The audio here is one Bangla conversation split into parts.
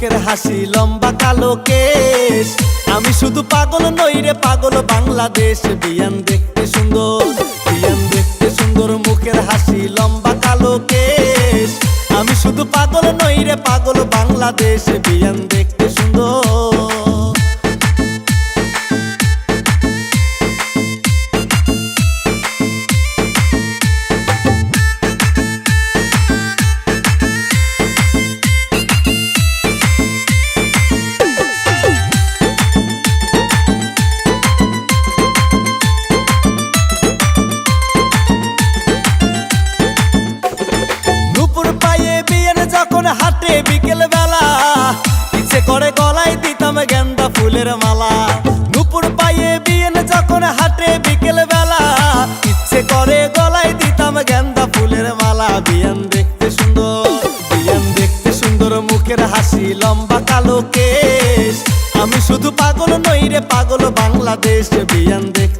মুখের হাসি, লম্বা কালো কেশ। আমি শুধু পাগল নই রে, পাগল বাংলাদেশ। বিয়ান দেখতে সুন্দর, বিয়ান দেখতে সুন্দর মুখের হাসি, লম্বা কালো কেশ। আমি শুধু পাগল নই রে, পাগল বাংলাদেশ। বিয়ান যখন হাটে বিকেল বেলা ইচ্ছে করে গলায় দিতাম গেন্দা ফুলের মালা। নুপুর পায়ে বিয়ের যখন হাটে বিকেল বেলা ইচ্ছে করে গলায় দিতাম গেন্দা ফুলের মালা। বিয়ান দেখতে সুন্দর, বিয়ান দেখতে সুন্দর, মুখের হাসি লম্বা কালো কেশ। আমি শুধু পাগল নই রে, পাগল বাংলাদেশ। বিয়ান দেখতে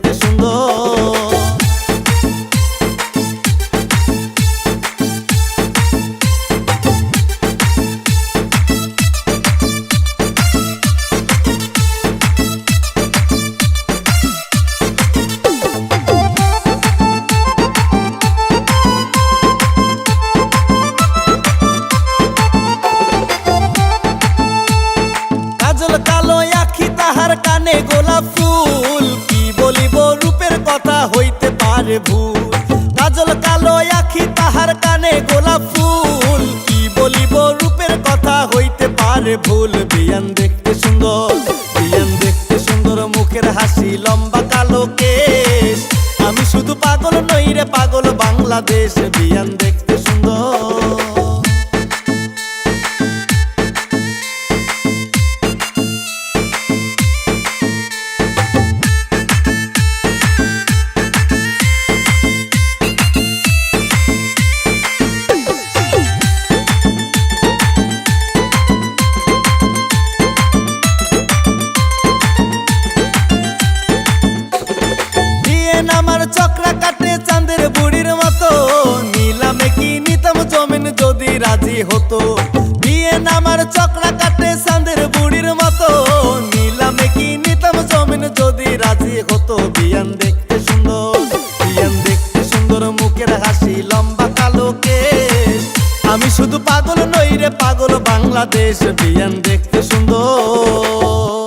কানে গোলাপ ফুল, কি বলিব? রূপের কথা হইতে পারে ভুল। কাজল কালো আখি তাহার কানে গোলাপ ফুল, কি বলিব? রূপের কথা হইতে পারে ভুল। বিয়ান দেখতে সুন্দর, বিয়ান দেখতে সুন্দর, মুখের হাসি লম্বা কালো কেশ। আমি শুধু পাগল নই রে, পাগল বাংলাদেশ। বিয়ান দেখতে হতো। বিয়ে নামার চকরা কাটে চাঁদের বুড়ির মতো। নিলামে কি নিতাম জমিন যদি রাজি হতো। বিয়ান দেখতে সুন্দর, বিয়ান দেখতে সুন্দর, মুখের হাসি লম্বা কালো আমি শুধু পাগল নই রে, পাগল বাংলাদেশ, বিয়ান দেখতে সুন্দর।